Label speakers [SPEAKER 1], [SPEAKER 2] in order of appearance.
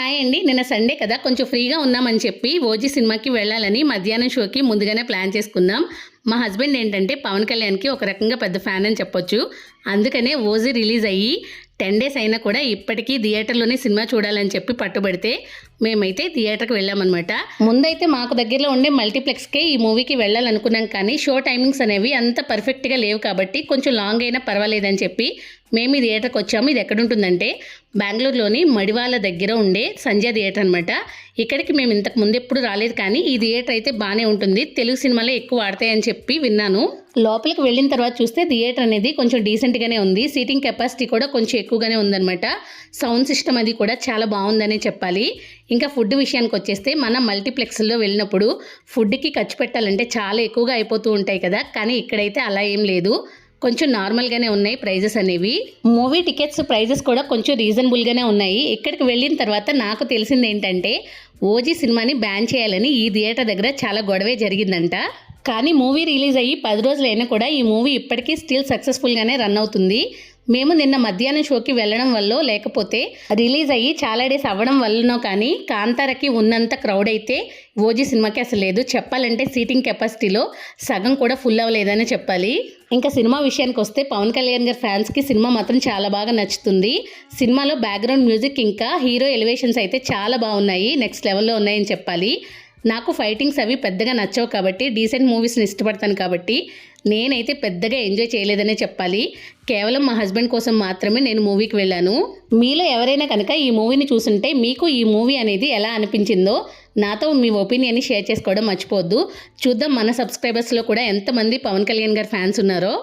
[SPEAKER 1] Hi అండి. నిన్న Sunday కదా కొంచెం ఫ్రీగా ఉన్నామని చెప్పి ఓజీ సినిమాకి వెళ్ళాలని మధ్యాహ్నం షోకి ముందుగానే ప్లాన్ చేసుకున్నాం. మా హస్బెండ్ ఏంటంటే పవన్ కళ్యాణ్కి ఒక రకంగా పెద్ద ఫ్యాన్ అని చెప్పొచ్చు. అందుకనే ఓజీ రిలీజ్ అయ్యి టెన్ డేస్ అయినా కూడా ఇప్పటికీ థియేటర్లోనే సినిమా చూడాలని చెప్పి పట్టుబడితే మేమైతే థియేటర్కి వెళ్ళామన్నమాట. ముందైతే మాకు దగ్గరలో ఉండే మల్టీప్లెక్స్కే ఈ మూవీకి వెళ్ళాలనుకున్నాం కానీ షో టైమింగ్స్ అనేవి అంత పర్ఫెక్ట్గా లేవు కాబట్టి కొంచెం లాంగ్ అయినా పర్వాలేదని చెప్పి మేము ఈ థియేటర్కి వచ్చాము. ఇది ఎక్కడుంటుందంటే బెంగళూరులోని మడివాళ్ళ దగ్గర ఉండే సంజయ్ థియేటర్ అనమాట ఇక్కడికి మేము ఇంతకు ముందు ఎప్పుడు రాలేదు కానీ ఈ థియేటర్ అయితే బాగానే ఉంటుంది. తెలుగు సినిమాలే ఎక్కువ ఆడతాయని చెప్పి విన్నాను. లోపలికి వెళ్ళిన తర్వాత చూస్తే థియేటర్ అనేది కొంచెం డీసెంట్గానే ఉంది. సీటింగ్ కెపాసిటీ కూడా కొంచెం ఎక్కువగానే ఉందన్నమాట. సౌండ్ సిస్టమ్ అది కూడా చాలా బాగుందని చెప్పాలి. ఇంకా ఫుడ్ విషయానికి వచ్చేస్తే మనం మల్టీప్లెక్స్లో వెళ్ళినప్పుడు ఫుడ్కి ఖర్చు పెట్టాలంటే చాలా ఎక్కువగా అయిపోతూ ఉంటాయి కదా. కానీ ఇక్కడైతే అలా ఏం లేదు. కొంచెం నార్మల్గానే ఉన్నాయి ప్రైజెస్ అనేవి. మూవీ టికెట్స్ ప్రైజెస్ కూడా కొంచెం రీజనబుల్గానే ఉన్నాయి. ఇక్కడికి వెళ్ళిన తర్వాత నాకు తెలిసింది ఏంటంటే ఓజీ సినిమాని బ్యాన్ చేయాలని ఈ థియేటర్ దగ్గర చాలా గొడవే జరిగిందంట. కానీ మూవీ రిలీజ్ అయ్యి పది రోజులు అయినా కూడా ఈ మూవీ ఇప్పటికీ స్టిల్ సక్సెస్ఫుల్గానే రన్ అవుతుంది. మేము నిన్న మధ్యాహ్నం షోకి వెళ్ళడం వల్ల లేకపోతే రిలీజ్ అయ్యి చాలా డేస్ అవ్వడం వల్లనో కానీ కాంతారకి ఉన్నంత క్రౌడ్ అయితే ఓజీ సినిమాకి అసలు లేదు. చెప్పాలంటే సీటింగ్ కెపాసిటీలో సగం కూడా ఫుల్ అవ్వలేదని చెప్పాలి. ఇంకా సినిమా విషయానికి వస్తే పవన్ కళ్యాణ్ గారి ఫ్యాన్స్కి సినిమా మాత్రం చాలా బాగా నచ్చుతుంది. సినిమాలో బ్యాక్గ్రౌండ్ మ్యూజిక్ ఇంకా హీరో ఎలివేషన్స్ అయితే చాలా బాగున్నాయి. నెక్స్ట్ లెవెల్లో ఉన్నాయని చెప్పాలి. నాకు ఫైటింగ్స్ అవి పెద్దగా నచ్చవు కాబట్టి డీసెంట్ మూవీస్ని ఇష్టపడతాను కాబట్టి నేనైతే పెద్దగా ఎంజాయ్ చేయలేదనే చెప్పాలి. కేవలం మా హస్బెండ్ కోసం మాత్రమే నేను మూవీకి వెళ్ళాను. మీలో ఎవరైనా కనుక ఈ మూవీని చూసుంటే మీకు ఈ మూవీ అనేది ఎలా అనిపించిందో నాతో మీ ఒపీనియన్ని షేర్ చేసుకోవడం మర్చిపోవద్దు. చూద్దాం మన సబ్స్క్రైబర్స్లో కూడా ఎంతమంది పవన్ కళ్యాణ్ గారి ఫ్యాన్స్ ఉన్నారో.